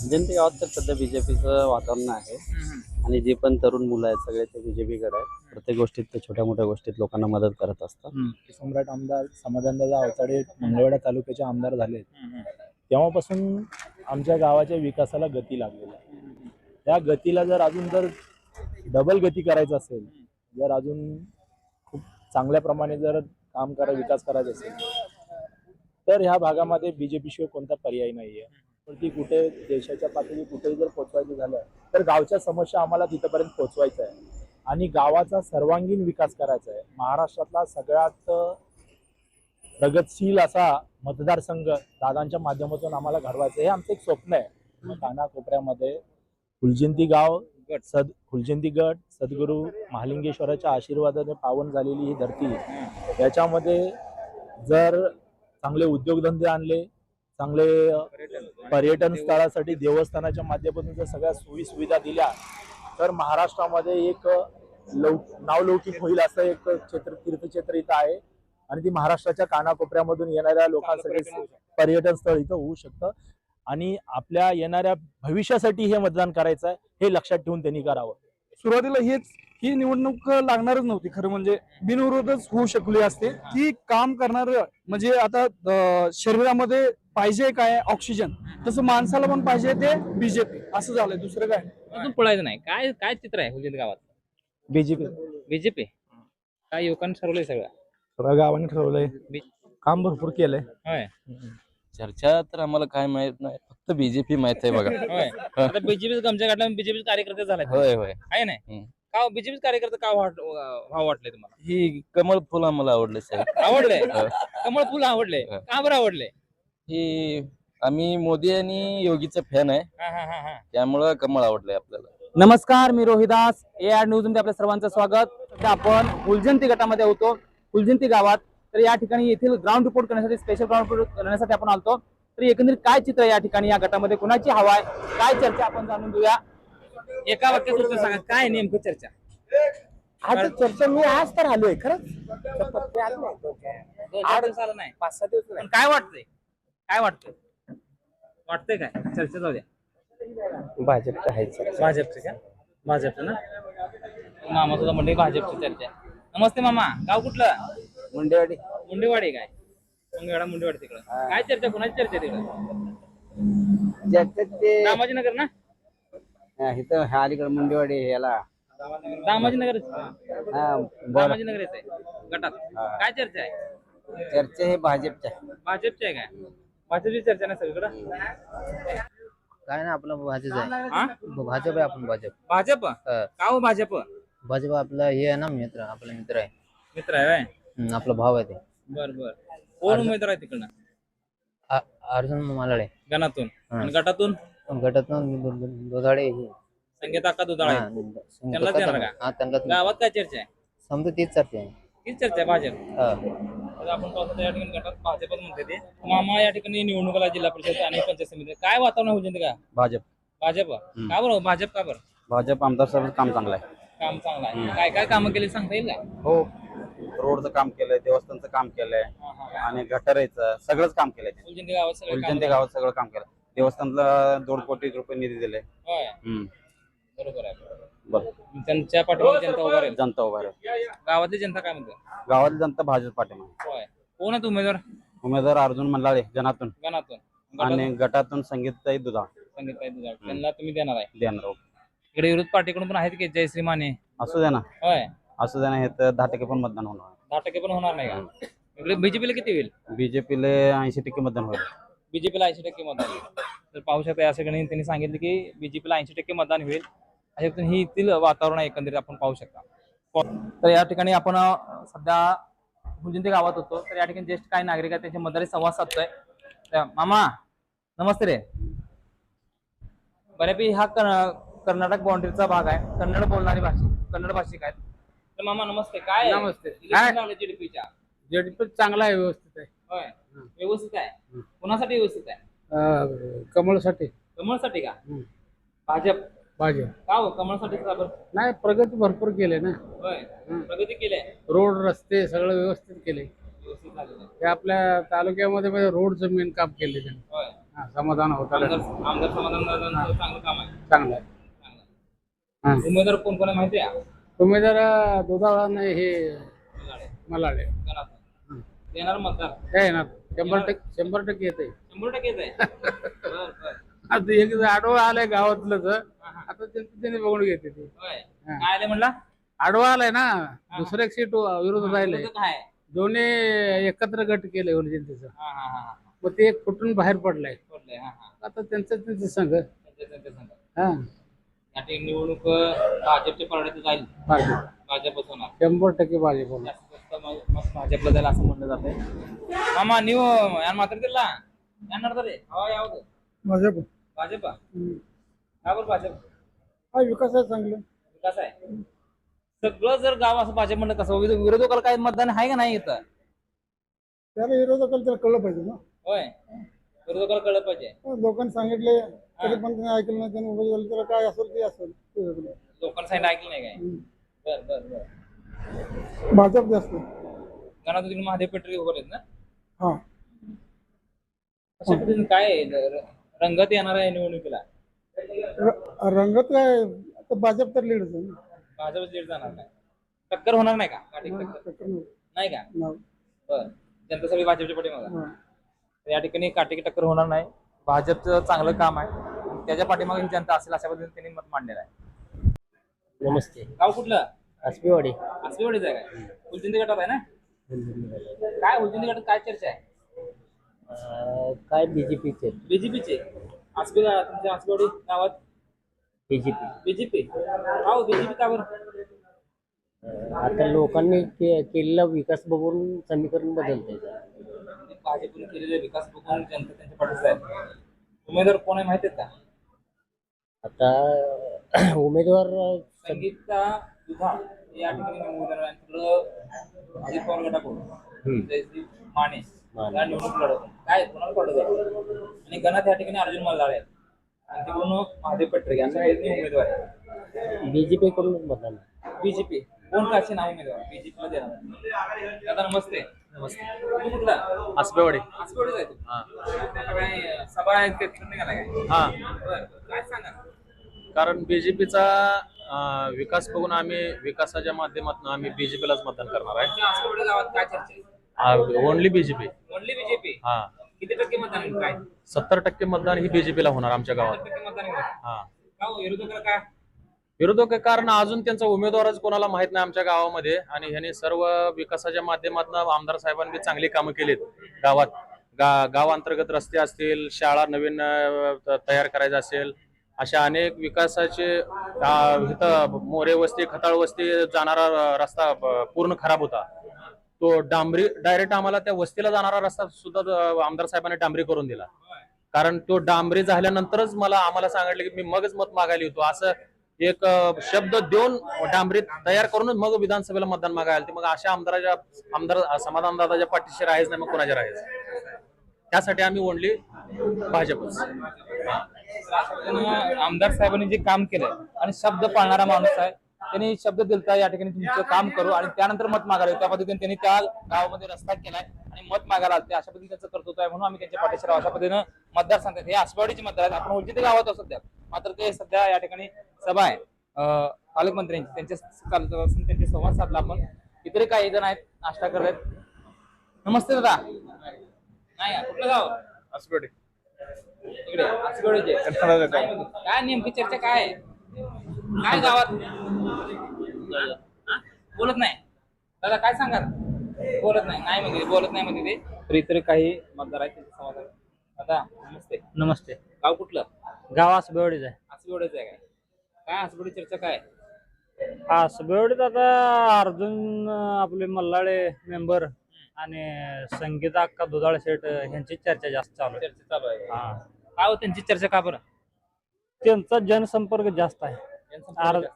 जनते गावात तर सध्या बीजेपीचं वातावरण आहे. आणि जे पण तरुण मुलं आहेत सगळे ते बीजेपीकडे आहेत. प्रत्येक गोष्टीत ते छोट्या मोठ्या गोष्टीत लोकांना मदत करत असतात. सम्राट आमदार समाधानदादा अवताडे मंगळवेढा तालुक्याचे आमदार झाले तेव्हापासून आमच्या गावाच्या विकासाला गती लागलेली आहे. त्या गतीला जर अजून जर डबल गती करायचं असेल जर अजून खूप चांगल्या प्रमाणे जर काम करा विकास करायचा असेल तर ह्या भागामध्ये बीजेपी शिवाय कोणता पर्याय नाहीये. पण ती कुठे देशाच्या पातळी कुठेही जर पोचवायचं झालं तर गावच्या समस्या आम्हाला तिथपर्यंत पोचवायचं आहे. आणि गावाचा सर्वांगीण विकास करायचा आहे. महाराष्ट्रातला सगळ्यात प्रगतशील असा मतदारसंघ दादांच्या माध्यमातून आम्हाला घडवायचं हे आमचं एक स्वप्न आहे. कानाकोपऱ्यामध्ये फुलजयंती गाव सद फुलजयंती गट सद्गुरू महालिंगेश्वराच्या आशीर्वादाने पावन झालेली ही धरती. याच्यामध्ये जर चांगले उद्योगधंदे आणले चांगले पर्यटन स्थळासाठी देवस्थानाच्या माध्यमातून जर सगळ्या सोयी सुविधा दिल्या तर महाराष्ट्रामध्ये एक लौ नावलौकिक होईल असं एक क्षेत्र तीर्थक्षेत्र इथं आहे. आणि ती महाराष्ट्राच्या कानाकोपऱ्यामधून येणाऱ्या लोकांसाठी पर्यटन स्थळ इथं होऊ शकतं. आणि आपल्या येणाऱ्या भविष्यासाठी हे मतदान करायचं आहे हे लक्षात ठेवून त्यांनी करावं. सुरुवातीला हेच ही निवडणूक लागणारच नव्हती. खरं म्हणजे बिनविरोधच होऊ शकली असते. की काम करणार म्हणजे आता शरीरामध्ये पाहिजे काय ऑक्सिजन तसं माणसाला पण पाहिजे ते बीजेपी असं झालंय दुसरं काय? अजून पळायचं नाही. काय काय चित्र आहे हुजेत गावात? बीजेपी बीजेपी काय युवकांनी ठरवलंय सगळं? सगळ्या गावाने ठरवलंय. बी- काम भरपूर केलंय. होय. चर्चा तर आम्हाला काय माहीत नाही. फक्त बीजेपी माहीत आहे बघा. होय. आता बीजेपी गमच्या काढला बीजेपी कार्यकर्ते झाले होय होय. आहे नाही? हम्म. का बीजेपी कार्यकर्ते का वाट- भाव वाटले तुम्हाला? ही कमळ फुल आम्हाला आवडले साहेब. आवडले? हो. कमळ फुल आवडले. हो. का बरं आवडले? ही आम्ही मोदी आणि योगीचा फॅन आहे. हा, हा, हा, हा. त्यामुळं कमळ आवडलंय आपल्याला. नमस्कार मी रोहिदास. ए आर न्यूजमध्ये आपल्या सर्वांचं स्वागत. सध्या आपण फुलजंती गटामध्ये होतो. फुलजंती गावात. तर या ठिकाणी येथील ग्राउंड रिपोर्ट करण्यासाठी स्पेशल ग्राउंड रिपोर्ट करण्यासाठी आपण आलतो. तर एकंदरीत काय चित्र आहे या ठिकाणी या गटामध्ये? कुणाची हवा आहे? काय चर्चा आपण जाणून घेऊया? एका वाक्यात उत्तर सांगा. काय नेमकं चर्चा? आज चर्चा मी आज तर आलोय खरंच. दोन चार दिवस आलं नाही. पाच सहा दिवस पण काय वाटतंय? काय वाटतंय? वाटतंय काय? चर्चा जाऊ द्या भाजपचं आहे भाजपचं का? भाजपचं ना? मामा सुद्धा म्हणले भाजपची चर्चा आहे. नमस्ते मामा गाव कुठलं? मुंडेवाडी. मुंडेवाडी काय? मुंडेवाडा मुंडेवाडी तिकडं. काय चर्चा? कोणाची चर्चा आहे तिकडं? ते दामाजीनगर ना? इथं ह्या अलीकडे मुंडेवाडी याला. दामाजीनगर हा, बरं. दामाजीनगर येते गटात. काय चर्चा आहे? चर्चा हे भाजपच्या भाजपची आहे काय? भाजपची चर्चा नाही सगळीकडं? काय ना आपलं भाजप आहे. भाजप आहे आपण भाजप. भाजप. का हो भाजप? भाजप आपला हे आहे ना मित्र आपला मित्र आहे. मित्र आहे आपला भाव आहे ते. बर बर. कोण उमेदवार आहे तिकडनं? अर्जुन मालाडे. गणातून. आणि गटातून? पण गटात दोधाडे संगीत दुधाळे देणार का? हा त्यांना गावात काय चर्चा आहे? समजा तीच चर्चा आहे. तीच चर्चा आहे भाजप. आता आपण पाहतो या ठिकाणी गटात भाजपच म्हणते ते. मामा या ठिकाणी निवडणुकीला जिल्हा परिषद आणि पंचायत समिती. काय वातावरण होऊ का? भाजप. भाजप. का बरं भाजप का बरं? भाजप आमदार साहेब काम चांगलं आहे. काम चांगलं आहे. काय काय कामं केली सांगता येईल का? हो. रोडचं काम केलंय देवस्थानचं काम केलंय हा, हा, हा. आणि गटारायचं सगळंच काम केलंय. फुलजंती गावात सगळे काम फुलजयंती गावात सगळं काम केलं देवस्थानला दोन कोटी रुपये निधी दिले. होय. हम्म. बरोबर आहे. बरं. त्यांच्या पाठीमागे जनता उभा राहील. जनता उभा गावातली जनता काय म्हणते? गावातली जनता भाजप पाठीमागे. होय. कोण आहे उमेदवार? उमेदवार अर्जुन मंडाळे जनातून. गणातून आणि गटातून. संगीतताई दुधा सांगितलं तुझा त्यांना तुम्ही देणार आहे. देणार इकडे विरोध पार्टीकडून पण आहेत की जयश्री माने? असू दे ना. होय. असू दे ना हे तर दहा टक्के पण मतदान होणार. दहा टक्के पण होणार नाही का? इकडे बीजेपीला किती होईल? बीजेपीला ऐंशी टक्के मतदान होईल. बीजेपीला ऐंशी टक्के मतदान होईल. तर पाहू शकता या सगळ्यांनी त्यांनी सांगितलं की बीजेपीला ऐंशी टक्के मतदान होईल. अशा पद्धतीने ही येथील वातावरण एकंदरीत आपण पाहू शकता. तर या ठिकाणी आपण सध्या फुलजंती गावात होतो. तर या ठिकाणी ज्येष्ठ काही नागरिक आहेत त्यांच्या मतदारी संवाद साधतोय. मामा नमस्ते रे. बऱ्यापैकी हा कर्न- कर्नाटक बाउंड्रीचा भाग आहे. कन्नड बोलणारी भाषिक कन्नड भाषिक आहेत. तर मामा नमस्ते. काय नमस्ते. जीडीपीच्या जेडीपी चांगला आहे व्यवस्थित आहे. व्यवस्थित आहे? कुणासाठी व्यवस्थित आहे? कमळसाठी. कमळसाठी का. भाजप. का हो? कमळसाठी का बरं? नाही प्रगती भरपूर केले ना. होय. प्रगती केली आहे? रोड रस्ते सगळं व्यवस्थित केले. व्यवस्थित झालेलं आहे हे आपल्या तालुक्यामध्ये म्हणजे रोडचं मेन काम केले त्यांनी. होय. हा, समाधान होत. आलं आमदार आमदार समाधान दादांचं चांगलं काम आहे. चांगलं आहे. हा. उमेदवार कोण कोण आहे माहिती आहे? उमेदवार दुधाळा नाही हे मलाळे गणात. देणार मतदार? काय येणार. शंभर टक्के शंभर टक्के येते शंभर टक्के येत आहे बर बर. आता एक आडवा आलाय गावातलं तर. आता त्यांचं त्यांनी बघून घेते ते. काय म्हणला? आडवा आलाय ना. दुसरं एक सीट विरोध राहिले दोन्ही एकत्र गट केले होल हा हा हा हा. मग ते एक फुटून बाहेर पडलाय. आता त्यांचं त्यांचं संघ. निवडणूक अं, भाजपच्या पारड्यात जाईल भाजप. भाजपच होणार. शंभर टक्के भाजप होणार. भाजपला जाईल असं म्हणलं जाते मामा नीव यान मात्र दिला. यान रे. भाजप. भाजप? का बरं भाजप? हा विकास आहे चांगलं. विकास आहे? सगळं जर गाव असं भाजप म्हणलं कसं विरो- विरोधकाला काय मतदान आहे का नाही इथं? त्याला विरोधकाला त्याला कळलं पाहिजे ना. होय. विरोधकाला कळलं पाहिजे. लोकांनी सांगितले तरी पण त्याने ऐकलं नाही त्याने उभे झाले त्याला काय असेल ते असेल. त्याच्याकडे. लोकांना सांगितलं ऐकलं नाही काय? बर बर बर. भाजप जास्त. गणातून महादेव पेटरे उभे आहेत ना? हा. पद्धतीने काय आहे? रंगत येणार आहे निवडणुकीला? र- रंगत काय? आता भाजप तर लीडच आहे ना. भाजप लीड जाणार नाही. टक्कर होणार नाही का? काटेक टक्कर. टक्कर नाही. नाही का? नाही. बर. जनता सगळी भाजपच्या पाठीमागे. हा. तर या ठिकाणी काटेकी टक्कर होणार नाही. भाजपचं चांगलं काम आहे. आणि त्याच्या पाठीमागे ही जनता असेल अशा पद्धतीने त्यांनी मत मांडलेलं आहे. नमस्ते. गाव कुठलं? आसपेवाडी आसपेवाडीच आहे काय? उलचिंदी गटात आहे ना? काय उलचिंदी गटात काय चर्चा आहे? काय बीजेपीचे बीजेपीचे आसपे तुमच्या आसपेवाडी गावात? बीजेपी बीजेपी हो बीजेपी का बरं? आता लोकांनी के- केलेला विकास बघून समीकरण बदलतंय. भाजपने केलेले विकास बघून जनता त्यांच्या आहे. उमेदवार कोण आहे माहिती आहेत का? आता उमेदवार संगीता दुधा या ठिकाणी निवडून आहे. तिकडं अजित पवार गटाकडून. जयश्री माने माने. या निवडणूक लढवत? काय कोणाला पडत आणि गणात या ठिकाणी अर्जुन मल्हार आहेत. आणि तिकडून महादेव पटरे तीन उमेदवार आहेत बीजेपी कडूनच बीजेपी. कोण काशी नाव उमेदवार? बीजेपीला देणार दादा नमस्ते. नमस्ते. तुम्ही कुठला? आसपेवाडी आसवडीच आहे तू आता काय सभा आहेत ते तिकडे निघाला काय? हा. बरं. काय सांगा कारण बीजेपीचा विकास बघून आम्ही विकासाच्या माध्यमातून आम्ही बीजेपीलाच मतदान करणार तुमच्या आसवडी गावात काय चर्चा आहे आहे? ओनली बीजेपी ओनली बीजेपी हा. किती टक्के मतदान? काय? सत्तर टक्के मतदान ही बीजेपीला होणार आमच्या गावात. टक्के मतदान? हा. का विरोधकाला काय विरोधक कारण अजून त्यांचा उमेदवारच कोणाला माहीत नाही आमच्या गावामध्ये आणि ह्यांनी सर्व विकासाच्या माध्यमातून आमदार साहेबांनी चांगली कामं केलीत. गावात गा गाव अंतर्गत रस्ते असतील शाळा नवीन अं, तयार करायचं असेल अशा अनेक विकासाचे अं, इथं मोरे वस्ती खताळ वस्ती जाणारा रस्ता पूर्ण खराब होता. तो डांबरी डायरेक्ट आम्हाला त्या वस्तीला जाणारा रस्ता सुद्धा आमदार साहेबांनी डांबरी करून दिला. कारण तो डांबरी झाल्यानंतरच मला आम्हाला सांगितलं की मी मगच मत मागायला येतो. असं एक शब्द देऊन डांबरी तयार करूनच मग विधानसभेला मतदान मागायला ते मग अशा आमदाराच्या आमदार समाधान दादाच्या पाठीशी राहायच नाही मग कोणाच्या राहायचं? त्यासाठी आम्ही ओनली भाजपच. आमदार साहेबांनी जे काम केलंय आणि शब्द पाळणारा माणूस आहे त्यांनी शब्द दिलता या ठिकाणी तुमचं काम करू आणि त्यानंतर मत मागायला त्या पद्धतीने त्यांनी त्या गावामध्ये रस्ता केलाय आणि मत मागायला आलते. अशा पद्धतीने त्याचं कर्तृत्व आहे म्हणून आम्ही त्यांच्या पाठीशी राहू. अशा पद्धतीनं मतदार सांगतात हे आसपावडीचे मतदार आहेत. आपण उलचित गावात सध्या. मात्र ते सध्या या ठिकाणी सभा आहे. पालकमंत्र्यांची त्यांच्या त्यांचे संवाद साधला आपण. इतरही काही जण आहेत. नाश्ता करत आहेत नमस्ते दादा. नाही कुठलं गाव? आसपेवाडी इकडे. काय नेमकी चर्चा काय आहे? काय गावात? हा? बोलत नाही. दादा काय सांगाल? बोलत नाही. नाही म्हणजे बोलत नाही म्हणजे ते. तर इतर काही मतदार आहेत संवाद आहे. दादा नमस्ते. नमस्ते. गाव कुठलं? गाव आसपेवाडीच आहे. आसगडच आहे काय? काय आसगडी चर्चा काय? आसबेवडीत आता अर्जुन अं, आपले मल्लाळे मेंबर आणि संगीता अक्का दुधाळ शेठ अं, ह्यांची चर्चा जास्त चालू आहे. चर्चा चालू आहे. हा. काय हो त्यांची चर्चा का बरं? त्यांचा जनसंपर्क जास्त आहे.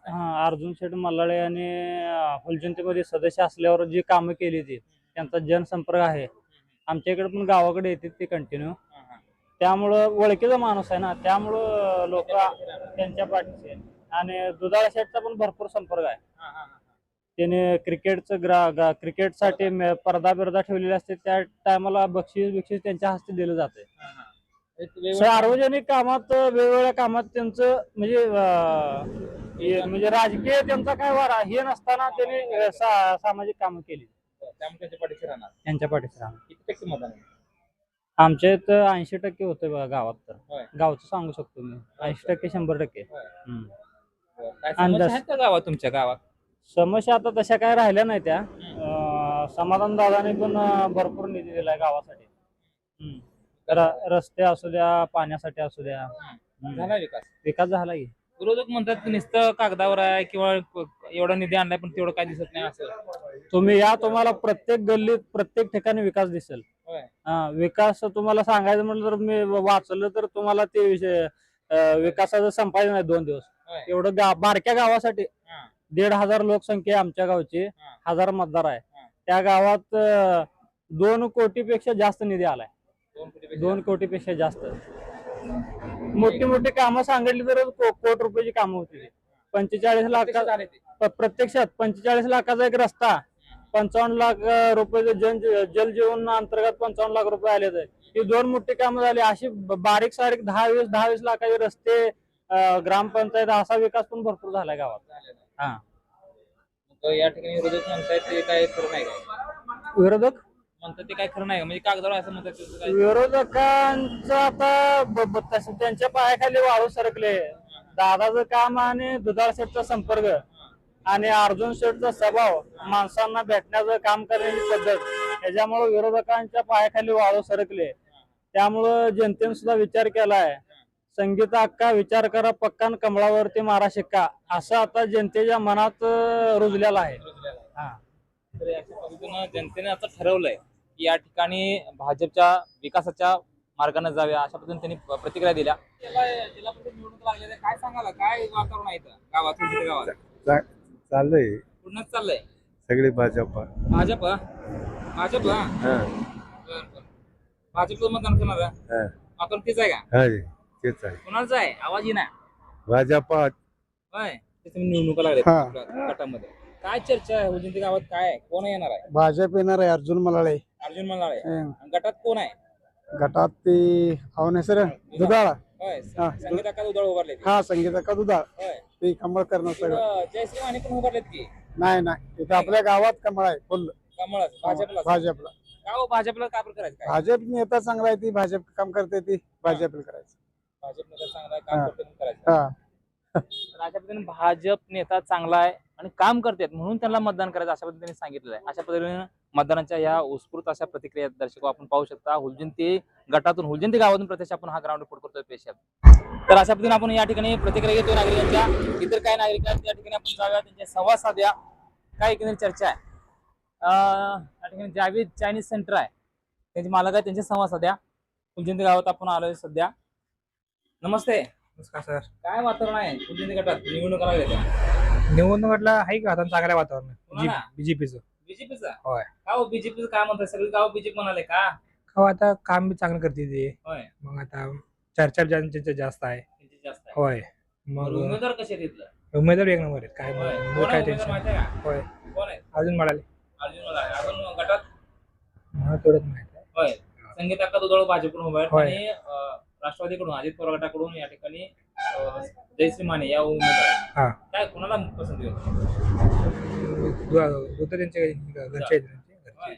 हा, अर्जुन शेठ मल्लाळे आणि अं, फुलजयंतीमध्ये सदस्य असल्यावर जी कामं केली ती त्यांचा जनसंपर्क आहे. आमच्या इकडे पण गावाकडे येते ते कंटिन्यू. त्यामुळं ओळखीचा माणूस आहे ना त्यामुळं लोक त्यांच्या आहेत. आणि दुधाळ शेठचा पण भरपूर संपर्क आहे. त्याने क्रिकेटचं ग्रा क्रिकेटसाठी स्पर्धा. बिर्धा ठेवलेली असते त्या टायमाला बक्षीस बिक्षीस त्यांच्या हस्ते दिलं जाते सार्वजनिक कामात वेगवेगळ्या कामात त्यांचं म्हणजे अं, म्हणजे राजकीय त्यांचा काय वारा हे नसताना त्यांनी अं, सा- सामाजिक कामं केली त्यामुळे त्यांच्या पाठीशी राहणार त्यांच्या पाठीशी राहून. किती टक्के मतदान आहे? आमच्या इथं ऐंशी टक्के होतं बघा गावात तर. गावचं सांगू शकतो मी ऐंशी टक्के शंभर टक्के होय. हम्म. काय अंदाज. समस्या आहेत का गावात तुमच्या गावात समस्या आता तशा काय राहिल्या नाही त्या समाधान दादाने पण अं, भरपूर निधी दिलाय गावासाठी हम्म. र- रस्ते असू द्या पाण्यासाठी असू द्या हम्म. झाला विकास विकास झाला की विरोधक म्हणतात की नुसतं कागदावर आहे किंवा एवढा निधी आणलाय पण तेवढं काय दिसत नाही असं तुम्ही या तुम्हाला प्रत्येक गल्लीत प्रत्येक ठिकाणी विकास दिसेल होय. हा, विकास तुम्हाला सांगायचं म्हटलं तर मी वाचलं तर तुम्हाला ते विषय अं, विकासाचं संपायचं नाही दोन दिवस होय. एवढं गा बारक्या गावासाठी हा. दीड हजार लोकसंख्या आहे आमच्या गावची. हजार मतदार आहे हा. त्या गावात अं, दोन कोटीपेक्षा जास्त निधी आलाय दोन कोटीपेक्षा जास्त. मोठी मोठी कामं सांगितली तर को- कोट रुपयाची कामं होती. पंचेचाळीस लाख प्रत्यक्षात. प- पंचेचाळीस लाखाचा एक रस्ता. पंचावन्न लाख अं, रुपयाचे जन जल जीवन अंतर्गत पंचावन्न लाख रुपये आले तर ही दोन मोठी कामं झाली. अशी ब- बारीक सारीक दहा वीस दहा वीस लाखाचे रस्ते अं, ग्रामपंचायत असा विकास पण भरपूर झालाय गावात. हा. या ठिकाणी विरोधक म्हणतायत ते काय खरं नाही काय विरोधक? म्हणतात ते काय खरं नाही म्हणजे कागदावर असं म्हणतात ते काय? विरोधकांचं आता ब- ब- तसं त्यांच्या पायाखाली वाळू सरकले. दादाचं काम आणि दुधाळ शेठचा संपर्क आणि अर्जुन शेठचा स्वभाव माणसांना भेटण्याचं काम करण्याची पद्धत याच्यामुळे विरोधकांच्या पायाखाली वाळू सरकले. त्यामुळं जनतेने सुद्धा विचार केलाय. संगीता अक्का विचार करा पक्कान कमळावरती मारा शिक्का. असं आता जनतेच्या मनात अं, रुजलेलं आहे. हा. तर अशा पद्धतीनं जनतेने आता ठरवलंय. की या ठिकाणी भाजपच्या विकासाच्या मार्गाने जाव्या अशा पद्धतीने त्यांनी प्रतिक्रिया दिल्या. जिल्हा परिषद निवडणूक काय सांगाल काय वातावरण आहे इथं? गावात तुमच्या गावात? चाललंय. पूर्णच चाललंय. सगळे भाजपा. भाजप? हा? भाजप? हा. हा बरं, बरं. भाजपचं मतदान करणार हा. आपण तेच आहे का? हा तेच आहे. कोणाचं आहे? आवाज येईना. भाजपा होय. निवडणुका लागल्या गटामध्ये. काय चर्चा आहे? उजनी गावात काय आहे? कोण येणार आहे? भाजप येणार आहे अर्जुन मलाळे अर्जुन अं, आणि गटात कोण आहे? गटात ते सर दुधाळ. होय हा. संगीता का उदळ उभारले हा संगीता का दुधाळ होय. ते कमळ करणं सगळं. इथं जयश्री पण उभारलेत की? नाही नाही. इथं आपल्या गावात कमळ आहे फुल. कमळ भाजपला भाजपला. का हो भाजपला का बरं करायचं काय? भाजप नेता चांगला आहे ती भाजप काम करते ती भाजपला करायचं. भाजप नेता चांगला काम हा. करते म्हणून करायचं. हा. अशा पद्धतीने भाजप नेता चांगला आहे आणि काम करतात म्हणून त्यांना मतदान करायचं अशा पद्धतीने सांगितलेलं आहे. अशा पद्धतीने मतदानाच्या या उत्स्फूर्त अशा प्रतिक्रिया दर्शक आपण पाहू शकता. हुलजंती गटातून हुलजंती गावातून प्रत्यक्ष आपण हा ग्राउंड रिपोर्ट करतोय पेशात तर अशा पद्धतीने आपण या ठिकाणी प्रतिक्रिया घेतो नागरिकांच्या. इतर काय नागरिक आहेत त्या ठिकाणी आपण जाऊया. त्यांच्या संवाद साध्या काय एकंदरीत चर्चा आहे. या ठिकाणी जावेद चायनीज सेंटर आहे. त्यांचे मालक आहे त्यांचे संवाद साध्या. हुलजंती गावात आपण आलोय सध्या. नमस्ते. नमस्कार सर. काय वातावरण आहे? गटात निवडणुका लागल्या निवडणुकीला आहे का? आता चांगलं वातावरण. कोणाला? बीजेपीचं. बीजेपीचा? होय. का हो बीजेपीचं काय म्हणतात सगळे गाव बीजेपी म्हणाले का? हो आता काम बी चांगलं करते ते. होय. मग आता चर्चा ज्यांच्या जास्त आहे. त्यांची जास्त आहे. होय. मग उमेदवार कसे आहेत इथलं? उमेदवार एक नंबर आहेत. काय होय. मग? कोण काय आहे उमेदवार टेन्शन माहिती आहे का? होय. कोण आहे अजून म्हणाले. अर्जुन मला आपण गटात? मला थोडंच माहीत आहे. होय. संगीत अक्का दुधाळ भाजपकडून उभा आहेत. होय. आणि अं, राष्ट्रवादीकडून अजित पवार गटाकडून या ठिकाणी जयश्री माने या उमेदवार आहेत. हा. काय कोणाला पसंती होती? दु- दुसरं त्यांचे घरचे आहेत त्यांचे. घरचे. होय.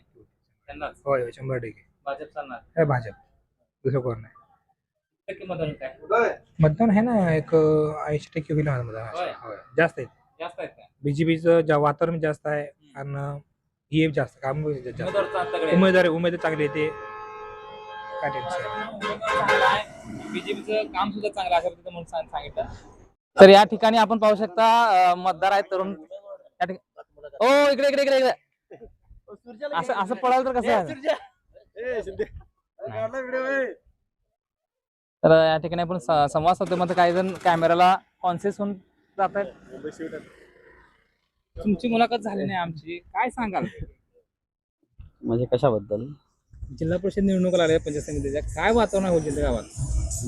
त्यांनाच? होय होय शंभर टक्के. भाजप हे दुसरं कोण नाही. टक्के मतदान काय? मतदान आहे ना एक ऐंशी टक्के होईल माझं मतदान. होय. जास्त आहे जास्त आहेत काय? बीजेपीचं वातावरण जास्त आहे आणि हे जास्त काम जास्त. उमेदवार चांगले उमेदवार उमेदवार चांगले येते काय टेन्शन बीजेपीचं काम सुद्धा चांगलं अशा पद्धतीने म्हणून सांग- सांगितलं. तर या ठिकाणी आपण पाहू शकता अं, मतदार आहेत तरुण. या ठिकाणी ओ इकडे इकडे इकडे इकडे. असं असं पळाल तर कसं आहे? तर या ठिकाणी आपण स- संवाद साधतो मध्ये काही जण कॅमेराला कॉन्शियस होऊन जात आहेत. तुमची मुलाखत झाली नाही आमची. काय सांगाल? म्हणजे कशाबद्दल? जिल्हा परिषद निवडणूक लागल्या पंचायत समितीच्या काय वातावरण आहे जिल्हा गावात?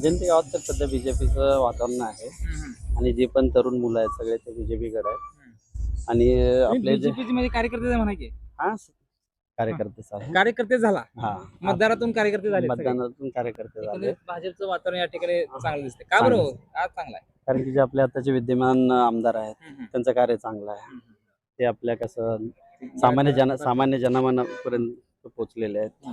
जनते गावात तर सध्या बीजेपीचं वातावरण आहे. आणि जे पण तरुण मुलं आहेत सगळे ते बीजेपीकडे आहेत. आणि आपले जे म्हणजे कार्यकर्ते म्हणा की हा? कार्यकर्तेच आहे कार्यकर्ते झाला. हा. मतदारातून कार्यकर्ते झाले. मतदानातून कार्यकर्ते झाले भाजपचं वातावरण या ठिकाणी चांगलं दिसते का बरं हो? आज चांगला आहे. कारण की जे आपले आताचे विद्यमान आमदार आहेत. त्यांचं कार्य चांगलं आहे. ते आपल्या कसं सामान्य जन सामान्य जनमानापर्यंत पोहोचलेले आहेत.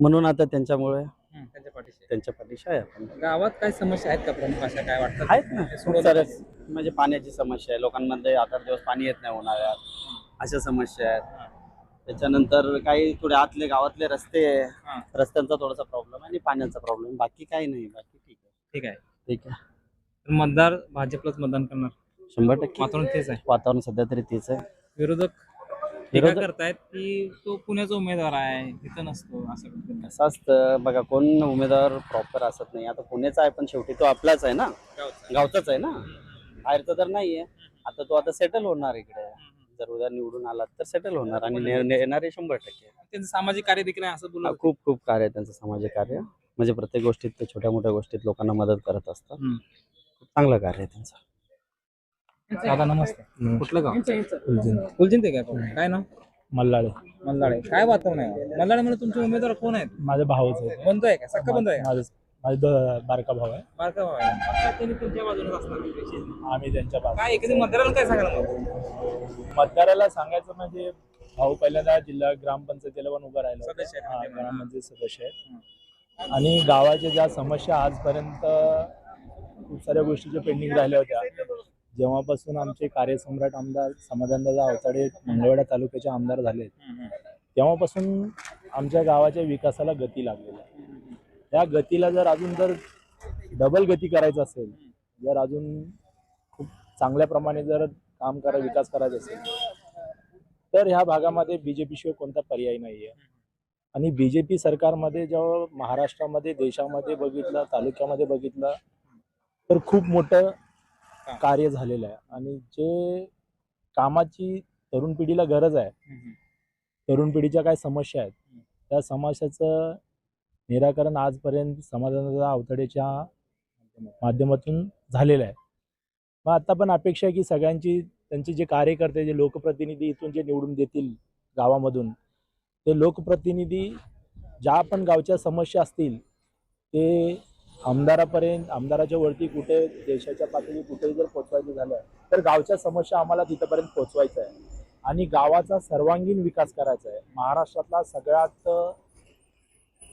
म्हणून आता त्यांच्यामुळे त्यांच्या पाठीशी. आहे. त्यांच्या पाठीशी आहे आपण. गावात काय समस्या आहेत का प्रमुख? अशा काय वाटतात? आहेत ना. खूप साऱ्या का? म्हणजे पाण्याची समस्या आहे. लोकांमध्ये आठ दिवस पाणी येत नाही उन्हाळ्यात. अशा समस्या आहेत. त्याच्यानंतर काही थोडे आतले गावातले रस्ते. हा. रस्त्यांचा थोडासा प्रॉब्लेम आणि पाण्याचा प्रॉब्लेम बाकी काही नाही. बाकी ठीक आहे. ठीक आहे. ठीक आहे. तर मतदार भाजपलाच मतदान करणार. शंभर टक्के. वातावरण तेच आहे. वातावरण सध्या तरी तेच आहे. विरोधक टीका विरोधक- करतायत की तो पुण्याचा उमेदवार आहे इथं नसतो असं. कसं असतं बघा कोण उमेदवार प्रॉपर असत नाही. आता पुण्याचा आहे पण शेवटी तो आपलाच आहे ना? गावचा. गावचाच आहे ना? बाहेरचा तर नाहीये. आता तो आता सेटल होणार इकडे. जर उद्या निवडून आला तर सेटल होणार आणि ने- ने- येणारे शंभर टक्के. त्यांचं सामाजिक कार्य देखील आहे असं हा, बोलत खूप खूप कार्य आहे त्यांचं सामाजिक कार्य. म्हणजे प्रत्येक गोष्टीत ते छोट्या मोठ्या गोष्टीत लोकांना मदत करत असतात. हम्म. खूप चांगलं कार्य आहे त्यांचं. दादा नमस्ते. कुठलं गाव? फुलजिंते काय? काय नाव? मल्लाळे मल्लाळे काय वातावरण आहे? मल्लाळे मध्ये तुमचे उमेदवार कोण आहेत? माझे भाऊच आहे बंधू आहे का? सक्का बंधू आहे का? माझे माझे दो- बारका भाऊ आहे. बारका भाऊ आहे. आता त्यांनी तुमच्या असणार आम्ही त्यांच्या बाजू काय एखादी मतदाराला काय सांगाल मग? मतदाराला सांगायचं म्हणजे भाऊ पहिल्यांदा जिल्हा ग्रामपंचायतीला पण उभं राहिलं होतं. सदस्य आहेत हा, म्हणजे. ग्रामपंचायत सदस्य आहेत. आणि गावाच्या ज्या समस्या आजपर्यंत खूप साऱ्या गोष्टी ज्या पेंडिंग राहिल्या होत्या. जेव्हापासून आमचे कार्यसम्राट आमदार समाधानदादा अवताडे मंगळवेढा तालुक्याचे आमदार झाले तेव्हापासून आमच्या गावाच्या विकासाला गती लागलेली आहे. त्या गतीला जर अजून जर डबल गती करायचं असेल जर अजून खूप चांगल्या प्रमाणे जर काम करा विकास करायचा असेल तर ह्या भागामध्ये बीजेपी शिवाय कोणता पर्याय नाही आहे आणि बीजेपी सरकारमध्ये जेव्हा महाराष्ट्रामध्ये देशामध्ये बघितलं तालुक्यामध्ये बघितलं तर खूप मोठं कार्य झालेलं आहे. आणि जे कामाची तरुण पिढीला गरज आहे तरुण पिढीच्या काय समस्या आहेत त्या समस्याचं निराकरण आजपर्यंत समाधानदा अवतडेच्या माध्यमातून झालेलं आहे. मग आता पण अपेक्षा आहे की सगळ्यांची त्यांचे जे कार्यकर्ते जे लोकप्रतिनिधी इथून जे निवडून देतील गावामधून ते लोकप्रतिनिधी ज्या पण गावच्या समस्या असतील ते आमदारापर्यंत आमदाराच्या वरती कुठे देशाच्या पातळी कुठेही जर पोचवायचं झालं तर गावच्या समस्या आम्हाला तिथपर्यंत पोचवायचं आहे. आणि गावाचा सर्वांगीण विकास करायचा आहे. महाराष्ट्रातला सगळ्यात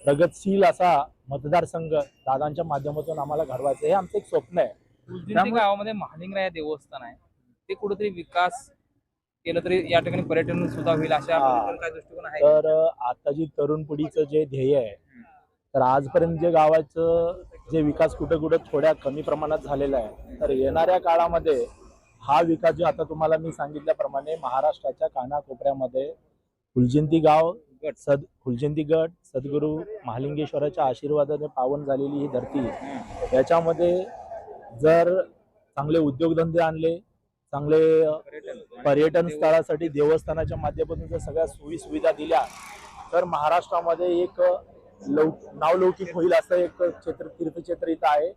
प्रगतशील असा मतदारसंघ दादांच्या माध्यमातून आम्हाला घडवायचं हे आमचं एक स्वप्न आहे. गावामध्ये महालिंगराया देवस्थान आहे. ते कुठेतरी विकास केलं तरी या ठिकाणी पर्यटन सुद्धा होईल अशा दृष्टिकोन आहे? तर आता जी तरुण पिढीचं जे ध्येय आहे तर आजपर्यंत जे गावाचं जे विकास कुठे कुठं थोड्या कमी प्रमाणात झालेला आहे तर येणाऱ्या काळामध्ये हा विकास जो आता तुम्हाला मी सांगितल्याप्रमाणे महाराष्ट्राच्या कानाकोपऱ्यामध्ये फुलजिंती गाव गट. सद फुलजिंती गट सद्गुरू महालिंगेश्वराच्या आशीर्वादाने पावन झालेली ही धरती याच्यामध्ये जर चांगले उद्योगधंदे आणले चांगले पर्यटन स्थळासाठी देवस्थानाच्या माध्यमातून जर सगळ्या सोयी सुविधा दिल्या तर महाराष्ट्रामध्ये एक लौ नावलौकिक होईल असं एक क्षेत्र तीर्थक्षेत्र इथं आहे.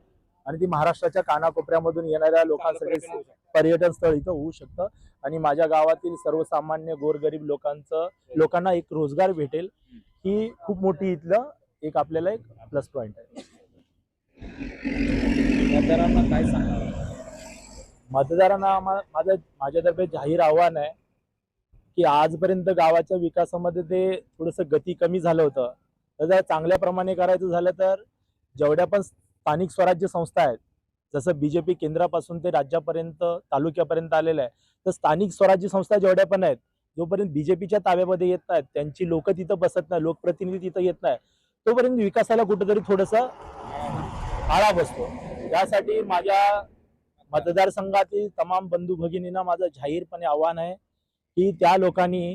आणि ती महाराष्ट्राच्या कानाकोपऱ्यामधून येणाऱ्या लोकांसाठी पर्यटन स्थळ इथं होऊ शकतं. आणि माझ्या गावातील सर्वसामान्य गोरगरीब लोकांचं लोकांना एक रोजगार भेटेल. ही खूप मोठी इथलं एक आपल्याला एक प्लस पॉईंट आहे. मतदारांना काय सांगाल? मतदारांना माझं माझ्यातर्फे जाहीर आव्हान आहे की आजपर्यंत गावाच्या विकासामध्ये ते थोडंसं गती कमी झालं होतं. तर जर चांगल्या प्रमाणे करायचं झालं तर जेवढ्या पण स्थानिक स्वराज्य संस्था आहेत जसं बी जे पी केंद्रापासून ते राज्यापर्यंत तालुक्यापर्यंत आलेलं आहे तर स्थानिक स्वराज्य संस्था जेवढ्या पण आहेत जोपर्यंत बी जे पीच्या ताब्यामध्ये येत नाहीत त्यांची लोक तिथं बसत नाही लोकप्रतिनिधी तिथं येत नाही तोपर्यंत विकासाला कुठंतरी थोडंसं आळा बसतो. त्यासाठी माझ्या मतदारसंघातील तमाम बंधू भगिनींना माझं जाहीरपणे आव्हान आहे की त्या लोकांनी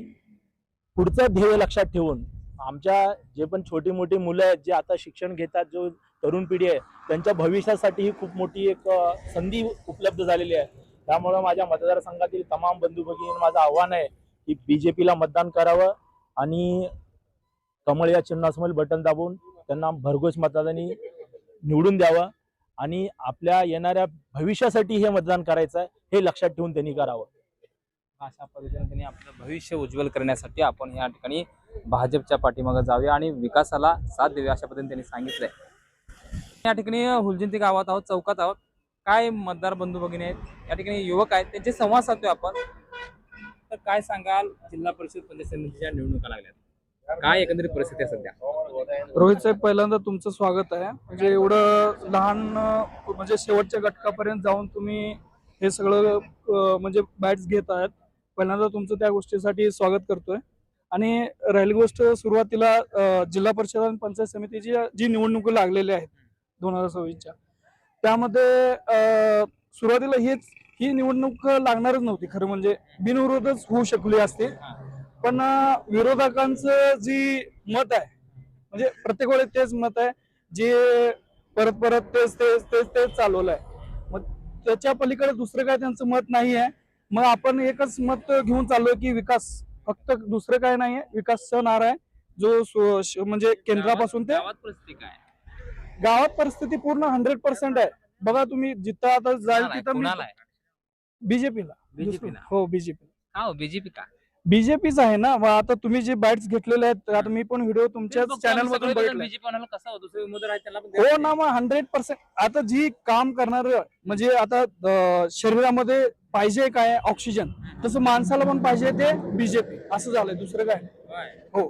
पुढचं ध्येय लक्षात ठेवून आमच्या जे पण छोटी मोठी मुलं आहेत जे आता शिक्षण घेतात जो तरुण पिढी आहे त्यांच्या भविष्यासाठी ही खूप मोठी एक संधी उपलब्ध झालेली आहे. त्यामुळं माझ्या मतदारसंघातील तमाम बंधू भगिनी माझं आव्हान आहे की बीजेपीला मतदान करावं आणि कमळ या चिन्हासमोर बटन दाबून त्यांना भरघोस मतदानाने निवडून द्यावं आणि आपल्या येणाऱ्या भविष्यासाठी हे मतदान करायचं आहे हे लक्षात ठेवून त्यांनी करावं. अशा पद्धतीने त्यांनी आपलं भविष्य उज्ज्वल करण्यासाठी आपण या ठिकाणी भाजपच्या पाठीमागे जावे आणि विकासाला साथ द्यावी अशा पद्धतीने त्यांनी सांगितलंय. या ठिकाणी हुलजिंती गावात आहोत चौकात आहोत. काय मतदार बंधू भगिनी आहेत? या ठिकाणी युवक आहेत त्यांचे संवाद साधतोय आपण. तर काय सांगाल? जिल्हा परिषद पंचायत समितीच्या निवडणुका लागल्यात. काय एकंदरीत परिस्थिती आहे सध्या? रोहित साहेब पहिल्यांदा तुमचं स्वागत आहे. म्हणजे एवढं लहान म्हणजे शेवटच्या घटकापर्यंत जाऊन तुम्ही हे सगळं म्हणजे बॅट्स घेत आहात. पहिल्यांदा तुमचं त्या गोष्टीसाठी स्वागत करतोय. आणि राहिली गोष्ट सुरुवातीला जिल्हा परिषद आणि पंचायत समितीची जी निवडणूक लागलेली आहेत दोन हजार सव्वीसच्या त्यामध्ये सुरुवातीला हीच ही निवडणूक लागणारच नव्हती. खरं म्हणजे बिनविरोधच होऊ शकली असते. पण विरोधकांचं जी मत आहे म्हणजे प्रत्येक वेळेस तेच मत आहे जे परत परत तेच तेच तेच तेच चालवलं आहे. मग त्याच्या पलीकडे दुसरं काय त्यांचं मत नाही आहे मग आपण एकच मत घेऊन चाललोय की विकास. फक्त दुसरं काय नाही आहे विकासचा नारा आहे जो म्हणजे केंद्रापासून ते गावात परिस्थिती पूर्ण हंड्रेड पर्सेंट आहे. बघा तुम्ही जिथं आता जाईल? तिथं? बीजेपीला? हो बीजेपी. हो? बीजेपी का? बीजेपीच आहे ना. आता तुम्ही जे बॅट्स घेतलेले आहेत आता मी पण व्हिडिओ तुमच्याच चॅनल मधून हो ना मग हंड्रेड पर्सेंट आता जी काम करणार म्हणजे आता शरीरामध्ये पाहिजे काय ऑक्सिजन? तसं माणसाला पण पाहिजे ते बीजेपी असं झालंय दुसरं काय. हो.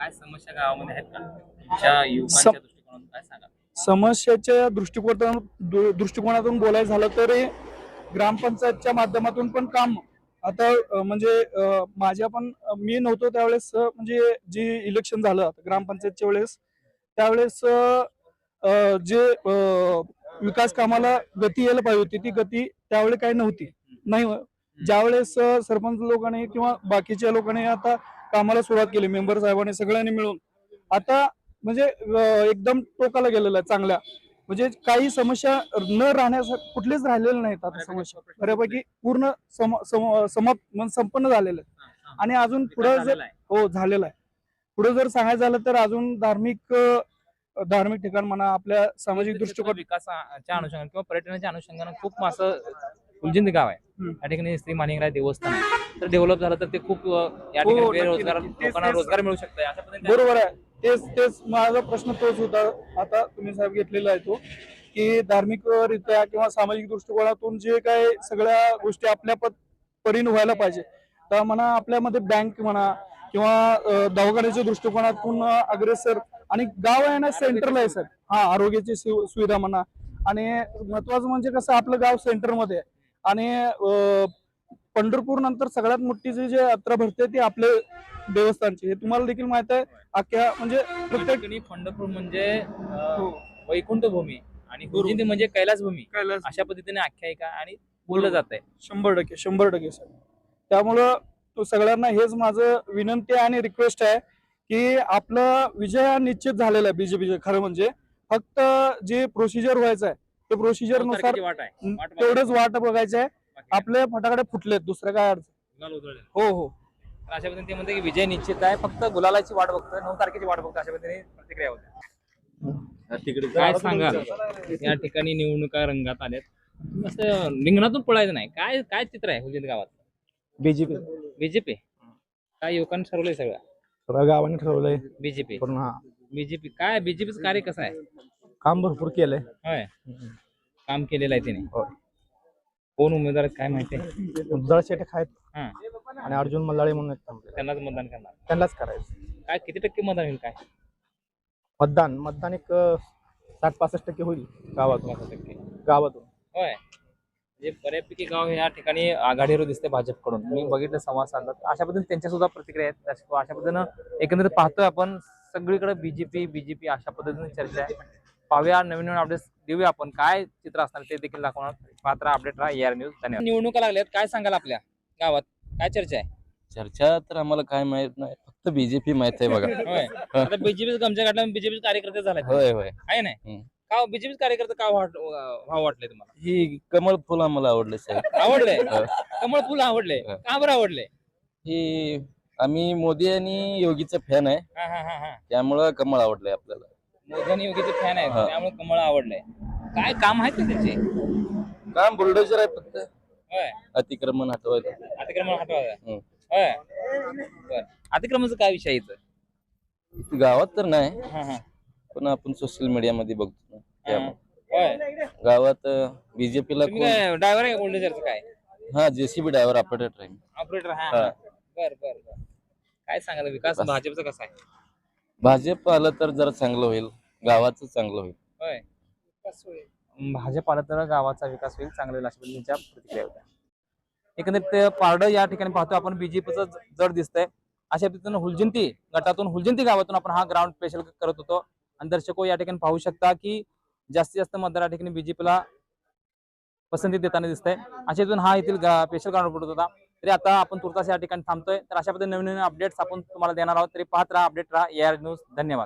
काय समस्या गावामध्ये आहेत का? तुमच्या युवकांच्या दृष्टिकोनातून काय सांगा समस्याच्या दृष्टिकोनातून दृष्टिकोनातून बोलायचं झालं तर ग्रामपंचायतच्या माध्यमातून पण काम आता म्हणजे माझ्या पण मी नव्हतो त्यावेळेस म्हणजे जे इलेक्शन झालं ग्रामपंचायतच्या वेळेस त्यावेळेस जे विकास कामाला गती यायला पाहिजे होती. ती गती त्यावेळी काही नव्हती. नाही ज्यावेळेस सरपंच लोकांनी किंवा बाकीच्या लोकांनी आता कामाला सुरुवात केली मेंबर साहेबांनी सगळ्यांनी मिळून. आता म्हणजे एकदम टोकाला गेलेलं आहे चांगल्या. म्हणजे काही समस्या न राहण्यास कुठलेच राहिलेले नाहीत आता समस्या. बऱ्यापैकी पूर्ण सम सम- समाप्त संपन्न झालेलं आहे. आणि अजून पुढे जर. हो झालेला आहे. पुढे जर सांगायचं झालं तर अजून धार्मिक धार्मिक ठिकाण म्हणा आपल्या सामाजिक दृष्टिकोन विकासाच्या अनुषंगाने किंवा पर्यटनाच्या अनुषंगाने खूप असं उलजिंद गाव आहे. त्या ठिकाणी श्री मानिंगराय देवस्थान आहे. तर डेव्हलप झालं तर ते खूप या ठिकाणी हो, बेरोजगार लोकांना रोजगार मिळू शकतो अशा पद्धतीने बरोबर आहे. तेच तेच. माझा प्रश्न तोच होता. आता तुम्ही साहेब घेतलेला आहे तो की धार्मिक रित्या किंवा सामाजिक दृष्टिकोनातून जे काय सगळ्या गोष्टी आपल्या परीन व्हायला पाहिजे. तर म्हणा आपल्यामध्ये बँक म्हणा किंवा दवाखान्याच्या दृष्टिकोनातून अग्रेसर आणि गाव आहे ना सेंट्रल आहे सर. हा आरोग्याची सुविधा म्हणा. आणि महत्वाचं म्हणजे कसं आपलं गाव सेंटरमध्ये आहे. आणि पंढरपूर नंतर सगळ्यात मोठी जी जी यात्रा भरते ती आपले देवस्थानची. हे तुम्हाला देखील माहीत आहे. अख्ख्या म्हणजे त्या प्रत्येक पंढरपूर म्हणजे हो. वैकुंठ भूमी आणि. उज्जैन म्हणजे कैलास भूमी कैलास अशा पद्धतीने आख्यायिका आणि बोललं जात आहे शंभर टक्के शंभर टक्के सर. त्यामुळं तो सगळ्यांना हेच माझं विनंती आहे आणि रिक्वेस्ट आहे की आपला विजय हा निश्चित झालेला आहे बीजेपीचे खरं म्हणजे. फक्त जे प्रोसिजर व्हायचं आहे ते प्रोसिजरनुसार तेवढंच वाट बघायचं आहे. आपले फटाकडे फुटलेत दुसरं काय उधळले. हो हो. अशा पद्धतीने ते म्हणते की विजय निश्चित आहे फक्त गुलालाची वाट बघतोय नऊ तारखेची वाट बघतोय अशा पद्धतीने प्रतिक्रिया होत्या काय सांगाल या ठिकाणी निवडणुका रंगात आल्यात. असं रिंगणातून पळायचं नाही. काय काय चित्र आहे हुजेत गावात? बीजेपी बीजेपी काय युवकांनी ठरवलंय सगळं? सगळ्या गावाने ठरवलंय. बीजेपी पण हा. बीजेपी काय बीजेपीचं कार्य कसं आहे? काम भरपूर केलंय. होय. काम केलेलं आहे तिने? होय. कोण उमेदवार आहेत काय माहिती आहे? उज्जळ शेटे आहेत. हा. आणि अर्जुन मल्लाळे म्हणून आहेत. त्यांनाच मतदान करणार. त्यांनाच करायचं. काय किती टक्के मतदान होईल काय? मतदान. मतदान एक साठ पासष्ट टक्के होईल गावातून. टक्के. गावातून. होय. म्हणजे बऱ्यापैकी गाव हे या ठिकाणी आघाडीवर दिसते भाजपकडून. मी बघितलं संवाद साधला. अशा पद्धतीने त्यांच्या सुद्धा प्रतिक्रिया आहेत. अशा पद्धतीनं एकंदरीत पाहतोय आपण. सगळीकडे बीजेपी बीजेपी अशा पद्धतीने चर्चा आहे. पाहूया नवीन नवीन अपडेट्स देऊया आपण. काय चित्र असणार ते देखील दाखवणार. पात्र अपडेट राहा. एआर न्यूज धन्यवाद. निवडणुका लागल्यात. काय सांगाल आपल्या गावात? काय चर्चा आहे? चर्चा तर आम्हाला काय माहीत नाही. फक्त बीजेपी माहीत आहे बघा. बीजेपी गमच्या काढल्या बीजेपी कार्यकर्ते झाले होय होय. आहे नाही. का बीजेपी कार्यकर्ते का वाट वाटले तुम्हाला? ही कमळ फुल आम्हाला आवडले साहेब. आवडले. कमळ फुल आवडले? हो. का बरं आवडले? ही आम्ही मोदी आणि योगीचे फॅन आहे. हा हा हा हा. त्यामुळं कमळ आवडले आपल्याला. मोदी आणि योगीचे फॅन आहेत हा. त्यामुळे कमळ आवडलंय काय काम आहेत का त्यांचे? काम बुलडोजर आहे फक्त. होय. अतिक्रमण हटवायचं अतिक्रमण हटवायचं. होय. अतिक्रमणाचं काय विषय आहे इथं? गावात तर नाही. हा, हा. पण आपण सोशल मीडिया मध्ये बघतो. होय. गावात बीजेपीला तुम्ही काय ड्रायव्हर आहे गोल्डेजरचं काय? हा जेसीबी ड्रायव्हर ऑपरेटर आहे ऑपरेटर हा हा. हा. बर बर बर. काय सांगाल विकास बस. भाजपचा कसा आहे? भाजप आलं तर जरा चांगलं होईल. गावाचं चांगलं होईल. होय. भाजप आलं तर गावाचा विकास होईल चांगला होईल अशा पद्धतीच्या प्रतिक्रिया होत्या. एकंदरीत पारड या ठिकाणी पाहतो आपण बीजेपीचं जड दिसतंय. अशा पद्धतीनं हुलजंती गटातून हुलजंती गावातून आपण हा ग्राउंड स्पेशल करत होतो. आणि दर्शको या ठिकाणी पाहू शकता की जास्तीत जास्त मतदार या ठिकाणी बीजेपीला पसंती देताना दिसतंय. अशा पद्धतीने हा येथील स्पेशल ग्राउंड रिपोर्ट होता तरी आता आपण तुर्तास या ठिकाणी थांबतोय. तर अशा पद्धतीने नवीन नवीन अपडेट्स आपण तुम्हाला देणार आहोत. तरी पाहत राहा अपडेट राहा. या न्यूज धन्यवाद.